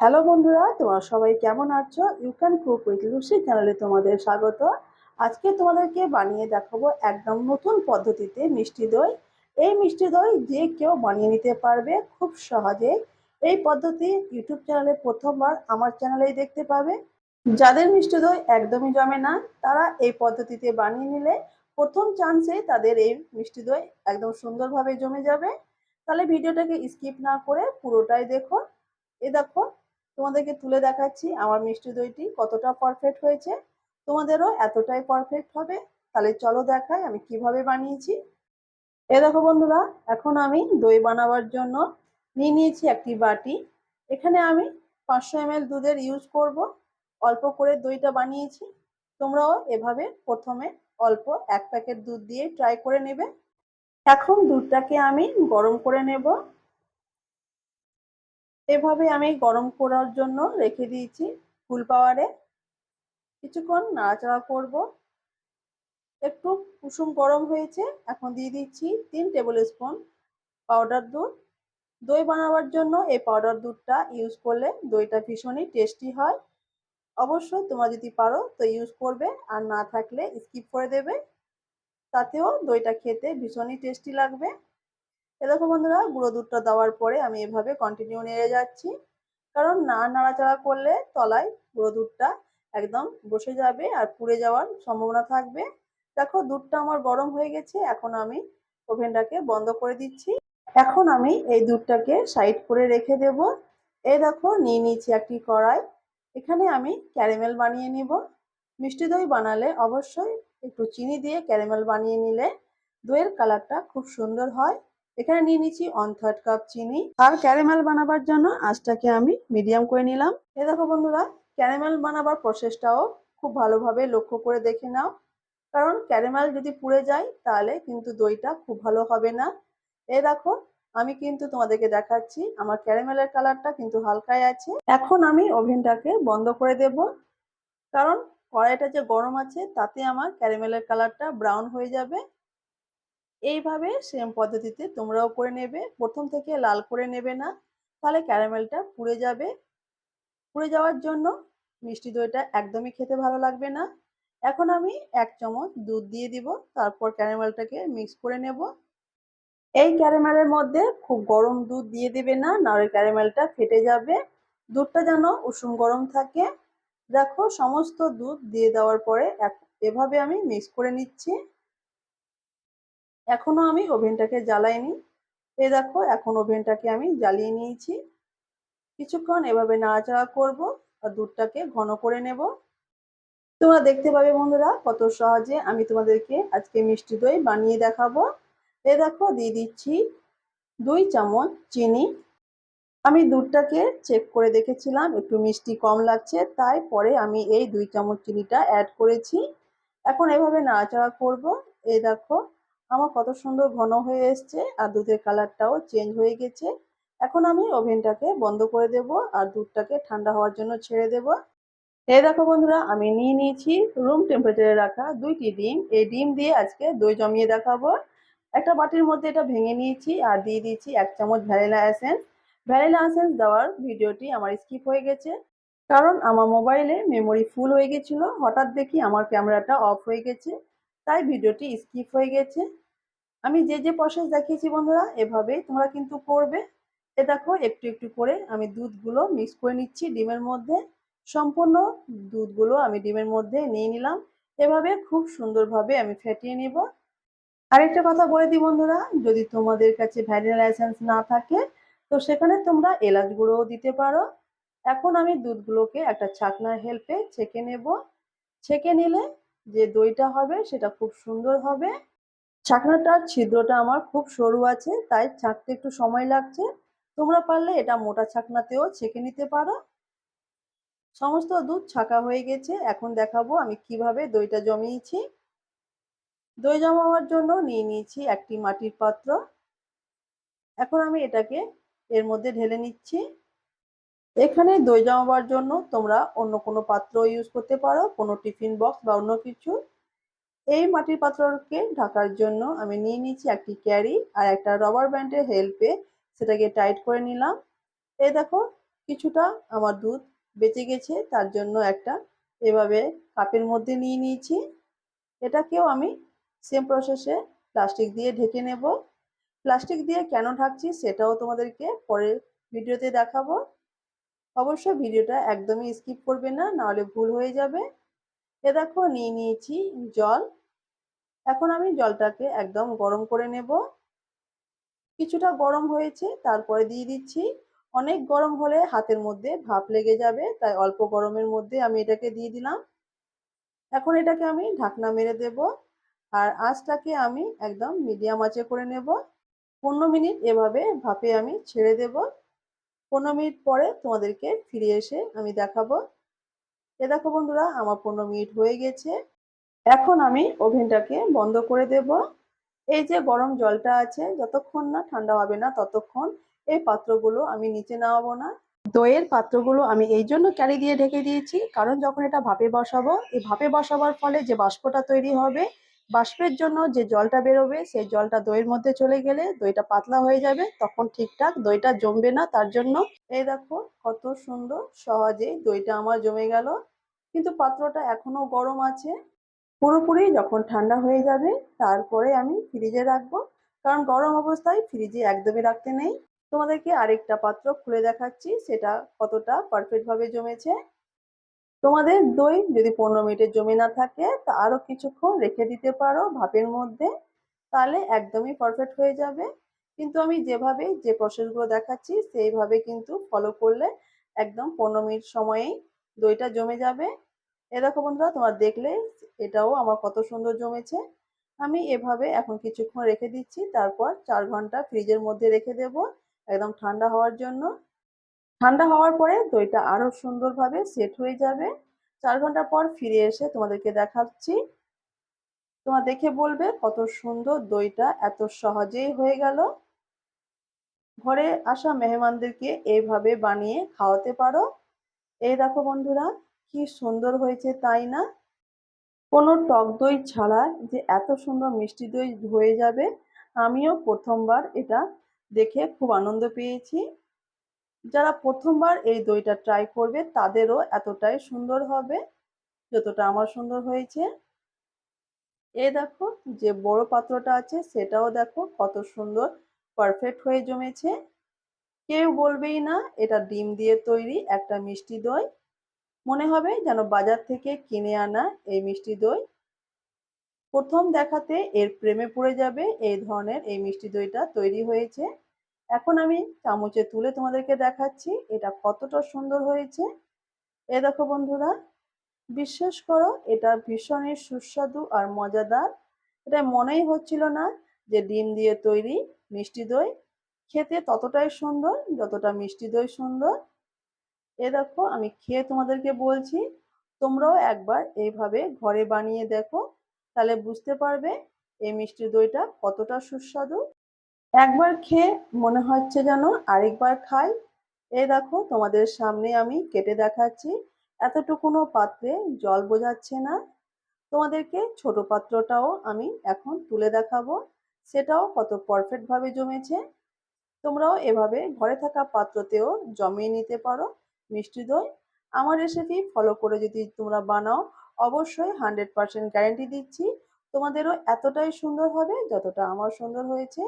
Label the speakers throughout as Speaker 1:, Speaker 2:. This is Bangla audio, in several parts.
Speaker 1: হ্যালো বন্ধুরা, তোমরা সবাই কেমন আছো? You can cook with Lucy চ্যানেলে তোমাদের স্বাগত। আজকে তোমাদেরকে বানিয়ে দেখাবো একদম নতুন পদ্ধতিতে মিষ্টি দই। এই মিষ্টি দই যে কেউ বানিয়ে নিতে পারবে খুব সহজে। এই পদ্ধতি ইউটিউব চ্যানেলে প্রথমবার আমার চ্যানেলেই দেখতে পাবে। যাদের মিষ্টি দই একদমই জমে না, তারা এই পদ্ধতিতে বানিয়ে নিলে প্রথম চান্সে তাদের এই মিষ্টি দই একদম সুন্দরভাবে জমে যাবে। তাহলে ভিডিওটাকে স্কিপ না করে পুরোটাই দেখো। এ দেখো তোমাদেরকে তুলে দেখাচ্ছি আমার মিষ্টি দইটি, কতটা পারফেক্ট হয়েছে। তোমাদেরও এতটাই পারফেক্ট হবে। তাহলে চলো দেখাই আমি কীভাবে বানিয়েছি। এ দেখো বন্ধুরা, এখন আমি দই বানাবার জন্য নিয়ে নিয়েছি একটি বাটি। এখানে আমি পাঁচশো এম দুধের ইউজ করব। অল্প করে দইটা বানিয়েছি। তোমরাও এভাবে প্রথমে অল্প এক প্যাকেট দুধ দিয়ে ট্রাই করে নেবে। এখন দুধটাকে আমি গরম করে নেব। এভাবে আমি গরম করার জন্য রেখে দিয়েছি ফুল পাওয়ারে। কিছুক্ষণ নাড়াচাড়া করব। একটু কুসুম গরম হয়েছে, এখন দিয়ে দিচ্ছি তিন টেবিল স্পুন পাউডার দুধ। দই বানাবার জন্য এই পাউডার দুধটা ইউজ করলে দইটা ভীষণই টেস্টি হয়। অবশ্যই তোমরা যদি পারো তো ইউজ করবে, আর না থাকলে স্কিপ করে দেবে। তাতেও দইটা খেতে ভীষণই টেস্টি লাগবে। এ দেখো বন্ধুরা, গুঁড়ো দুধটা দেওয়ার পরে আমি এভাবে কন্টিনিউ নেড়ে যাচ্ছি। কারণ না নাড়াচাড়া করলে তলায় গুঁড়ো দুধটা একদম বসে যাবে আর পুড়ে যাওয়ার সম্ভাবনা থাকবে। দেখো, দুধটা আমার গরম হয়ে গেছে, এখন আমি ওভেনটাকে বন্ধ করে দিচ্ছি। এখন আমি এই দুধটাকে সাইড করে রেখে দেব। এই দেখো, নিয়ে নিয়েছি একটি কড়াই। এখানে আমি ক্যারামেল বানিয়ে নিব। মিষ্টি দই বানালে অবশ্যই একটু চিনি দিয়ে ক্যারামেল বানিয়ে নিলে দইয়ের কালারটা খুব সুন্দর হয়। এখানে নিয়ে নিচ্ছি ওয়ান থার্ড কাপ চিনি। আর ক্যারামেল বানাবার জন্য আঁচটাকে আমি মিডিয়াম করে নিলাম। এ দেখো বন্ধুরা ক্যারামেল বানাবার প্রসেসটাও খুব ভালোভাবে লক্ষ্য করে দেখে নাও। কারণ ক্যারামেল যদি পুড়ে যায়, তাহলে কিন্তু দইটা খুব ভালো হবে না। এ দেখো, আমি কিন্তু তোমাদেরকে দেখাচ্ছি, আমার ক্যারামেলের কালারটা কিন্তু হালকাই আছে। এখন আমি ওভেনটাকে বন্ধ করে দেব। কারণ কড়াইটা যে গরম আছে, তাতে আমার ক্যারামেলের কালারটা ব্রাউন হয়ে যাবে। এইভাবে সেম পদ্ধতিতে তোমরাও করে নেবে। প্রথম থেকে লাল করে নেবে না, তাহলে ক্যারামেলটা পুড়ে যাবে। পুড়ে যাওয়ার জন্য মিষ্টি দইটা একদমই খেতে ভালো লাগবে না। এখন আমি এক চামচ দুধ দিয়ে দিব, তারপর ক্যারামেলটাকে মিক্স করে নেব। এই ক্যারামেলের মধ্যে খুব গরম দুধ দিয়ে দেবে না, নাহলে ক্যারামেলটা ফেটে যাবে। দুধটা যেন উষুম গরম থাকে। দেখো, সমস্ত দুধ দিয়ে দেওয়ার পরে এভাবে আমি মিক্স করে নিচ্ছি। এখনও আমি ওভেনটাকে জ্বালাইনি। এ দেখো, এখন ওভেনটাকে আমি জ্বালিয়ে নিয়েছি। কিছুক্ষণ এভাবে নাড়াচাড়া করব আর দুধটাকে ঘন করে নেব। তোমরা দেখতে পাবে বন্ধুরা কত সহজে আমি তোমাদেরকে আজকে মিষ্টি দই বানিয়ে দেখাবো। এ দেখো, দিয়ে দিচ্ছি দুই চামচ চিনি। আমি দুধটাকে চেক করে দেখেছিলাম, একটু মিষ্টি কম লাগছে, তাই পরে আমি এই দুই চামচ চিনিটা অ্যাড করেছি। এখন এভাবে নাড়াচাড়া করব। এই দেখো আমার কত সুন্দর ঘন হয়ে এসছে আর দুধের কালারটাও চেঞ্জ হয়ে গেছে। এখন আমি ওভেনটাকে বন্ধ করে দেব আর দুধটাকে ঠান্ডা হওয়ার জন্য ছেড়ে দেব। এই দেখো বন্ধুরা, আমি নিয়ে নিয়েছি রুম টেম্পারেচারে রাখা দুইটি ডিম। এই ডিম দিয়ে আজকে দই জমিয়ে দেখাবো। একটা বাটির মধ্যে এটা ভেঙে নিয়েছি আর দিয়ে দিয়েছি এক চামচ ভ্যানিলা এসেন্স। ভ্যানিলা এসেন্স দেওয়ার ভিডিওটি আমার স্কিপ হয়ে গেছে। কারণ আমার মোবাইলে মেমোরি ফুল হয়ে গেছিল। হঠাৎ দেখি আমার ক্যামেরাটা অফ হয়ে গেছে। তাই ভিডিওটি স্কিপ হয়ে গেছে। আমি যে যে প্রসেস দেখিয়েছি বন্ধুরা, এভাবেই তোমরা কিন্তু করবে। এ দেখো, একটু একটু করে আমি দুধগুলো মিক্স করে নিচ্ছি ডিমের মধ্যে। সম্পূর্ণ দুধগুলো আমি ডিমের মধ্যে নিয়ে নিলাম। এভাবে খুব সুন্দরভাবে আমি ফেটিয়ে নিব। আরেকটা কথা বলে দিই বন্ধুরা, যদি তোমাদের কাছে ভ্যানিলা এসেন্স না থাকে, তো সেখানে তোমরা এলাচ গুঁড়োও দিতে পারো। এখন আমি দুধগুলোকে একটা ছাকনার হেল্পে ছেঁকে নেব। ছেঁকে নিলে যে দইটা হবে, সেটা খুব সুন্দর হবে। ছাকনাটার ছিদ্রটা আমার খুব সরু আছে, তাই ছাঁকতে একটু সময় লাগছে। তোমরা পারলে এটা মোটা ছাকনাতেও ছেঁকে নিতে পারো। সমস্ত দুধ ছাঁকা হয়ে গেছে। এখন দেখাবো আমি কীভাবে দইটা জমিয়েছি। দই জমাবার জন্য নিয়ে নিয়েছি একটি মাটির পাত্র। এখন আমি এটাকে এর মধ্যে ঢেলে নিচ্ছি। এখানে দই জমাবার জন্য তোমরা অন্য কোনো পাত্র ইউজ করতে পারো, কোনো টিফিন বক্স বা অন্য কিছু। এই মাটির পাত্রকে ঢাকার জন্য আমি নিয়ে নিয়েছি একটি ক্যারি আর একটা রবার ব্যান্ডের হেল্পে সেটাকে টাইট করে নিলাম। এই দেখো, কিছুটা আমার দুধ বেঁচে গেছে, তার জন্য একটা এভাবে কাপের মধ্যে নিয়ে নিয়েছি। এটাকেও আমি সেম প্রসেসে প্লাস্টিক দিয়ে ঢেকে নেব। প্লাস্টিক দিয়ে কেন ঢাকছি সেটাও তোমাদেরকে পরের ভিডিওতে দেখাবো। অবশ্যই ভিডিওটা একদমই স্কিপ করবে না, নাহলে ভুল হয়ে যাবে। এ দেখো, নিয়ে নিয়েছি জল। এখন আমি জলটাকে একদম গরম করে নেব। কিছুটা গরম হয়েছে, তারপরে দিয়ে দিচ্ছি। অনেক গরম হলে হাতের মধ্যে ভাপ লেগে যাবে, তাই অল্প গরমের মধ্যে আমি এটাকে দিয়ে দিলাম। এখন এটাকে আমি ঢাকনা মেরে দেব, আর আঁচটাকে আমি একদম মিডিয়াম আঁচে করে নেব। পনেরো মিনিট এভাবে ভাপে আমি ছেড়ে দেব। পনেরো মিনিট পরে তোমাদেরকে ফিরে এসে আমি দেখাবো। এ দেখো বন্ধুরা, আমার পনেরো মিনিট হয়ে গেছে। এখন আমি ওভেনটাকে বন্ধ করে দেব। এই যে গরম জলটা আছে, যতক্ষণ না ঠান্ডা হবে না ততক্ষণ এই পাত্রগুলো আমি নিচে নামাবো না। দইয়ের পাত্রগুলো আমি এই জন্য ক্যারি দিয়ে ঢেকে দিয়েছি, কারণ যখন এটা ভাপে বসাবো, এই ভাপে বসাবার ফলে যে বাষ্পটা তৈরি হবে বাষ্পের জন্য যে জলটা বেরোবে, সেই জলটা দইয়ের মধ্যে চলে গেলে দইটা পাতলা হয়ে যাবে, তখন ঠিকঠাক দইটা জমবে না, তার জন্য এই দেখো কত সুন্দর সহজে দইটা আমার জমে গেল। কিন্তু পাত্রটা এখনও গরম আছে। পুরোপুরি যখন ঠান্ডা হয়ে যাবে, তারপরে আমি ফ্রিজে রাখব। কারণ গরম অবস্থায় ফ্রিজে একদমই রাখতে নেই। তোমাদেরকে আরেকটা পাত্র খুলে দেখাচ্ছি, সেটা কতটা পারফেক্ট ভাবে জমেছে। তোমাদের দই যদি পনেরো মিনিটের জমে না থাকে, তা আরও কিছুক্ষণ রেখে দিতে পারো ভাপের মধ্যে, তাহলে একদমই পারফেক্ট হয়ে যাবে। কিন্তু আমি যেভাবে যে প্রসেসগুলো দেখাচ্ছি, সেইভাবে কিন্তু ফলো করলে একদম পনেরো মিনিট সময়েই দইটা জমে যাবে। এ দেখো বন্ধুরা, তোমার দেখলে এটাও আমার কত সুন্দর জমেছে। আমি এভাবে এখন কিছুক্ষণ রেখে দিচ্ছি, তারপর চার ঘণ্টা ফ্রিজের মধ্যে রেখে দেব, একদম ঠান্ডা হওয়ার জন্য। ঠান্ডা হওয়ার পরে দইটা আরও সুন্দরভাবে সেট হয়ে যাবে। চার ঘণ্টা পর ফিরে এসে তোমাদেরকে দেখাচ্ছি। তোমার দেখে বলবে কত সুন্দর দইটা, এত সহজেই হয়ে গেল। ঘরে আসা মেহমানদেরকে এইভাবে বানিয়ে খাওয়াতে পারো। এই দেখো বন্ধুরা, কি সুন্দর হয়েছে তাই না? কোনো টক দই ছাড়া যে এত সুন্দর মিষ্টি দই হয়ে যাবে, আমিও প্রথমবার এটা দেখে খুব আনন্দ পেয়েছি। যারা প্রথমবার এই দইটা ট্রাই করবে, তাদেরও এতটাই সুন্দর হবে, যতটা আমার সুন্দর হয়েছে। এ দেখো যে বড় পাত্রটা আছে, সেটাও দেখো কত সুন্দর পারফেক্ট হয়ে জমেছে। কেউ বলবেই না, এটা ডিম দিয়ে তৈরি একটা মিষ্টি দই। মনে হবে যেন বাজার থেকে কিনে আনা এই মিষ্টি দই। প্রথম দেখাতে এর প্রেমে পড়ে যাবে, এই ধরনের এই মিষ্টি দইটা তৈরি হয়েছে। এখন আমি চামচে তুলে তোমাদেরকে দেখাচ্ছি, এটা কতটা সুন্দর হয়েছে। এ দেখো বন্ধুরা, বিশ্বাস করো, এটা ভীষণই সুস্বাদু আর মজাদার। এটা মনেই হচ্ছিল না যে ডিম দিয়ে তৈরি মিষ্টি দই। খেতে ততটাই সুন্দর, যতটা মিষ্টি দই সুন্দর। এ দেখো, আমি খেয়ে তোমাদেরকে বলছি, তোমরাও একবার এইভাবে ঘরে বানিয়ে দেখো, তাহলে বুঝতে পারবে এই মিষ্টি দইটা কতটা সুস্বাদু। একবার খেয়ে মনে হচ্ছে যেন আরেকবার খাই। এ দেখো, তোমাদের সামনে আমি কেটে দেখাচ্ছি। এতটুকুনো পাত্রে জল বোঝাচ্ছে না। তোমাদেরকে ছোট পাত্রটাও আমি এখন তুলে দেখাবো। সেটাও কত পারফেক্ট ভাবে জমেছে। তোমরাও এভাবে ঘরে থাকা পাত্রতেও জমিয়ে নিতে পারো মিষ্টি দই। আমার রেসিপি ফলো করে যদি তোমরা বানাও, অবশ্যই হান্ড্রেড পার্সেন্ট গ্যারেন্টি দিচ্ছি। তোমাদেরও এতটাই সুন্দর হবে, যতটা আমার সুন্দর হয়েছে।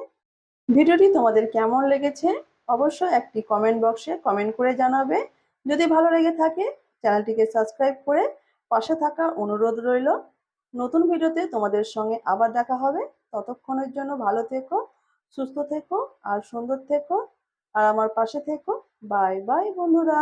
Speaker 1: ভিডিওটি তোমাদের কেমন লেগেছে অবশ্যই একটি কমেন্ট বক্সে কমেন্ট করে জানাবে। যদি ভালো লেগে থাকে, চ্যানেলটিকে সাবস্ক্রাইব করে পাশে থাকা অনুরোধ রইল। নতুন ভিডিওতে তোমাদের সঙ্গে আবার দেখা হবে। ততক্ষণের জন্য ভালো থেকো, সুস্থ থেকো, আর সুন্দর থেকো, আর আমার পাশে থেকো। বাই বাই বন্ধুরা।